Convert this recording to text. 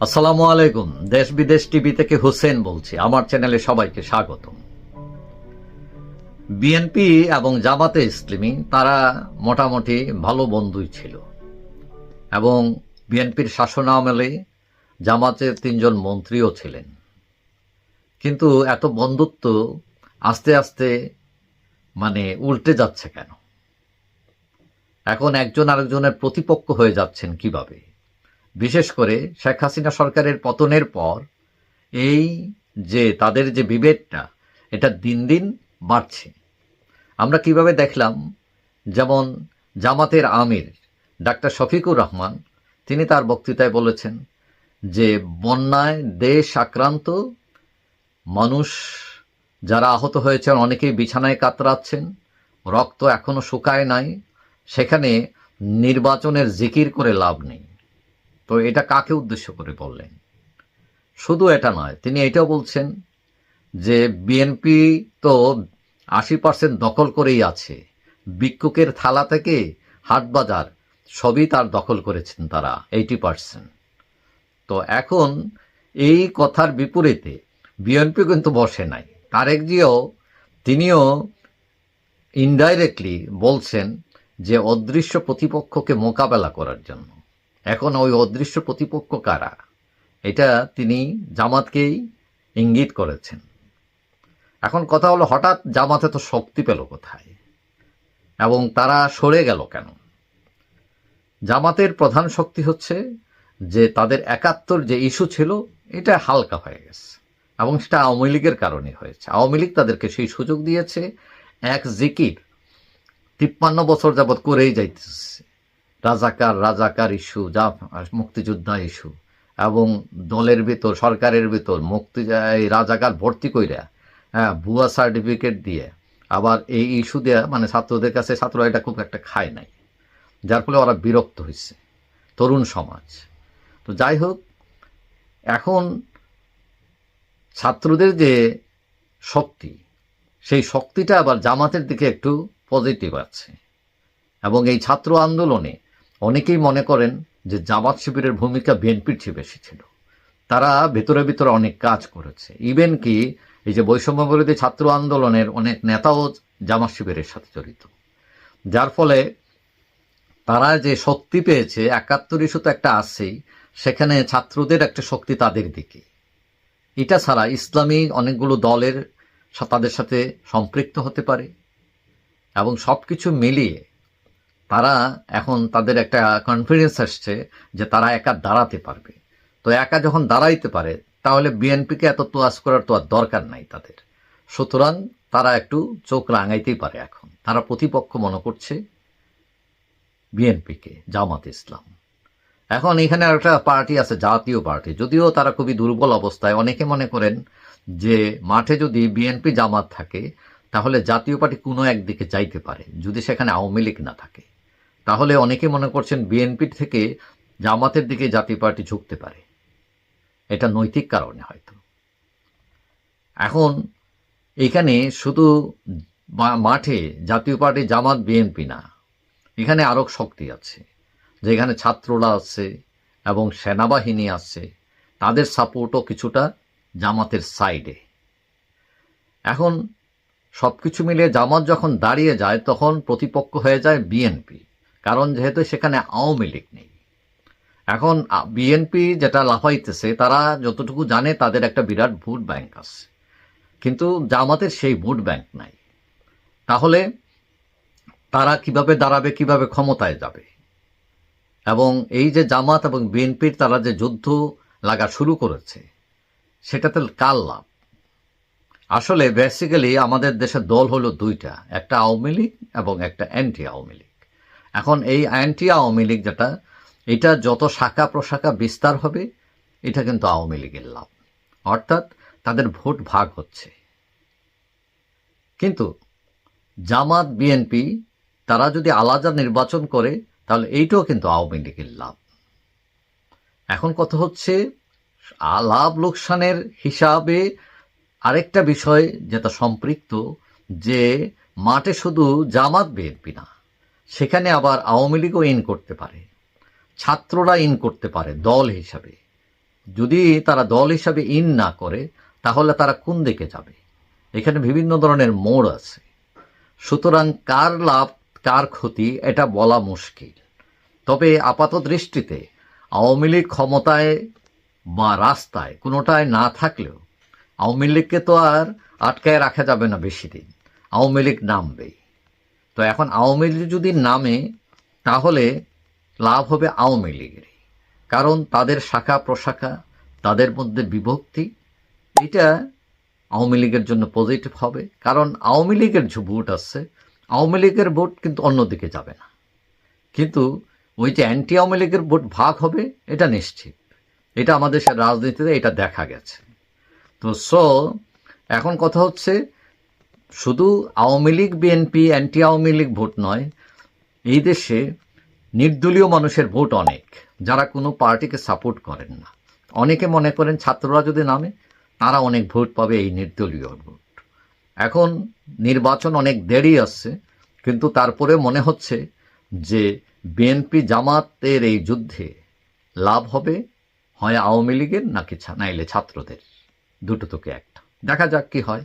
আসসালামু আলাইকুম। দেশ বিদেশ টিভি থেকে হোসেন বলছি। আমার চ্যানেলে সবাইকে স্বাগতম। বিএনপি এবং জামাতে ইসলামী, তারা মোটামুটি ভালো বন্ধুই ছিল। এবং বিএনপির শাসন আমলে জামাতের তিনজন মন্ত্রীও ছিলেন। কিন্তু এত বন্ধুত্ব আস্তে আস্তে মানে উল্টে যাচ্ছে কেন? এখন একজন আরেকজনের প্রতিপক্ষ হয়ে যাচ্ছেন কীভাবে? বিশেষ করে শেখ হাসিনা সরকারের পতনের পর, এই যে তাদের যে বিভেদটা, এটা দিন দিন বাড়ছে। আমরা কীভাবে দেখলাম, যেমন জামাতের আমির ডাক্তার শফিকুর রহমান, তিনি তার বক্তৃতায় বলেছেন যে, বন্যায় দেশ আক্রান্ত, মানুষ যারা আহত হয়েছেন, অনেকেই বিছানায় কাতরাচ্ছেন, রক্ত এখনও শুকায় নাই, সেখানে নির্বাচনের জিকির করে লাভ নেই। তো এটা কাকে উদ্দেশ্য করে বললেন? শুধু এটা নয়, তিনি এটাও বলছেন যে বিএনপি তো আশি পার্সেন্ট দখল করেই আছে। বিক্ষুকের থালা থেকে হাটবাজার সবই তার দখল করেছেন তারা এইটি পার্সেন্ট তো এখন এই কথার বিপরীতে বিএনপি কিন্তু বসে নাই। তারেক জিও, তিনিও ইনডাইরেক্টলি বলছেন যে অদৃশ্য প্রতিপক্ষকে মোকাবেলা করার জন্য। এখন ওই অদৃশ্য প্রতিপক্ষ কারা? এটা তিনি জামাতকেই ইঙ্গিত করেছেন। এখন কথা হলো, হঠাৎ জামাতে তো শক্তি পেল কোথায়? এবং তারা সরে গেল কেন? জামাতের প্রধান শক্তি হচ্ছে যে তাদের একাত্তর যে ইস্যু ছিল, এটা হালকা হয়ে গেছে। এবং সেটা আওয়ামী লীগের কারণে হয়েছে। আওয়ামী লীগ তাদেরকে সেই সুযোগ দিয়েছে, এক জিকির, তিপ্পান্ন বছর যাবৎ করেই যাইতেছে। রাজাকার রাজাকার ইস্যু, যা মুক্তিযোদ্ধা ইস্যু, এবং দলের ভিতর, সরকারের ভিতর মুক্তি এই রাজাকার ভর্তি কইরা হ্যাঁ ভুয়া সার্টিফিকেট দিয়ে আবার এই ইস্যু দেয়া মানে ছাত্রদের কাছে ছাত্ররা এটা খুব একটা খায় নাই। যার ফলে ওরা বিরক্ত হয়েছে তরুণ সমাজ। তো যাই হোক, এখন ছাত্রদের যে শক্তি, সেই শক্তিটা আবার জামাতের দিকে একটু পজিটিভ আছে। এবং এই ছাত্র আন্দোলনে অনেকেই মনে করেন যে জামাত শিবিরের ভূমিকা বিএনপির চেয়ে বেশি ছিল। তারা ভেতরে ভিতরে অনেক কাজ করেছে। ইভেন কি এই যে বৈষম্য বিরোধী ছাত্র আন্দোলনের অনেক নেতাও জামাত শিবিরের সাথে জড়িত। যার ফলে তারা যে শক্তি পেয়েছে, একাত্তর ইস্যু তো একটা আছেই, সেখানে ছাত্রদের একটা শক্তি তাদের দিকে। এটা ছাড়া ইসলামী অনেকগুলো দলের তাদের সাথে সম্পৃক্ত হতে পারে। এবং সব কিছু মিলিয়ে তারা এখন তাদের একটা কনফিডেন্স আসছে যে তারা একা দাঁড়াতে পারবে। তো একা যখন দাঁড়াইতে পারে, তাহলে বিএনপিকে এত তোয়াজ করার তো আর দরকার নাই তাদের। সুতরাং তারা একটু চোখ রাঙাইতেই পারে এখন। তারা প্রতিপক্ষ মনে করছে বিএনপিকে জামাত ইসলাম। এখন এখানে একটা পার্টি আছে, জাতীয় পার্টি। যদিও তারা খুবই দুর্বল অবস্থায়। অনেকে মনে করেন যে মাঠে যদি বিএনপি জামাত থাকে, তাহলে জাতীয় পার্টি কোনো একদিকে যাইতে পারে, যদি সেখানে আওয়ামী লীগ না থাকে। তাহলে অনেকে মনে করছেন বিএনপির থেকে জামাতের দিকে জাতীয় পার্টি ঝুঁকতে পারে। এটা নৈতিক কারণে হয়তো। এখন এখানে শুধু মাঠে জাতীয় পার্টি জামাত বিএনপি না, এখানে আরও শক্তি আছে, যেখানে ছাত্ররা আছে এবং সেনাবাহিনী আছে, তাদের সাপোর্টও কিছুটা জামাতের সাইডে এখন সব কিছু মিলিয়ে জামাত যখন দাঁড়িয়ে যায়, তখন প্রতিপক্ষ হয়ে যায় বিএনপি কারণ যেহেতু সেখানে আওয়ামী লীগ নেই। এখন বিএনপি যেটা লাফাইতেছে, তারা যতটুকু জানে, তাদের একটা বিরাট ভোট ব্যাংক আছে। কিন্তু জামাতের সেই ভোট ব্যাংক নাই। তাহলে তারা কীভাবে দাঁড়াবে, কীভাবে ক্ষমতায় যাবে? এবং এই যে জামাত এবং বিএনপির তারা যে যুদ্ধ লাগা শুরু করেছে, সেটাতে কার লাভ? আসলে বেসিক্যালি আমাদের দেশের দল হলো দুইটা, একটা আওয়ামী লীগ এবং একটা অ্যান্টি আওয়ামী লীগ। এখন এই আইনটি আওয়ামী লীগ যেটা, এটা যত শাখা প্রশাখা বিস্তার হবে, এটা কিন্তু আওয়ামী লীগের লাভ। অর্থাৎ তাদের ভোট ভাগ হচ্ছে। কিন্তু জামাত, বিএনপি, তারা যদি আলাদা নির্বাচন করে, তাহলে এইটাও কিন্তু আওয়ামী লীগের লাভ। এখন কথা হচ্ছে? লাভ লোকসানের হিসাবে আরেকটা বিষয় যেটা সম্পৃক্ত, যে মাঠে শুধু জামাত বিএনপি না সেখানে আবার আওয়ামী লীগও ইন করতে পারে। ছাত্ররা ইন করতে পারে, দল হিসাবে। যদি তারা দল হিসাবে ইন না করে, তাহলে তারা কোন দিকে যাবে? এখানে বিভিন্ন ধরনের মোড় আছে। সুতরাং কার লাভ, কার ক্ষতি, এটা বলা মুশকিল। তবে আপাত দৃষ্টিতে আওয়ামী লীগ ক্ষমতায় বা রাস্তায় কোনোটায় না থাকলেও আওয়ামী লীগকে তো আর আটকায় রাখা যাবে না বেশি দিন। আওয়ামী লীগ নামবেই। তো এখন আওয়ামী লীগ যদি নামে, তাহলে লাভ হবে আওয়ামী লীগেরই। কারণ তাদের শাখা প্রশাখা, তাদের মধ্যে বিভক্তি, এটা আওয়ামী লীগের জন্য পজিটিভ হবে। কারণ আওয়ামী লীগের যে ভোট আছে আওয়ামী লীগের ভোট কিন্তু অন্যদিকে যাবে না। কিন্তু ওই যে অ্যান্টি আওয়ামী লীগের ভোট ভাগ হবে, এটা নিশ্চিত। এটা আমাদের রাজনীতিতে এটা দেখা গেছে। তো সো এখন কথা হচ্ছে শুধু Awami League, BNP anti Awami League vote নয়, এই দেশে নির্দলীয় মানুষের ভোট অনেক, যারা কোনো পার্টিকে সাপোর্ট করেন না। অনেকে মনে করেন ছাত্ররা যদি নামে, তারা অনেক ভোট পাবে এই নির্দলীয় ভোট। এখন নির্বাচন অনেক দেরি আসছে কিন্তু তারপরে মনে হচ্ছে যে বিএনপি জামাতের এই যুদ্ধে লাভ হবে, হয় আওয়ামী লীগের নাকি নাইলে ছাত্রদের। দুটো তোকে একটা। দেখা যাক কি হয়।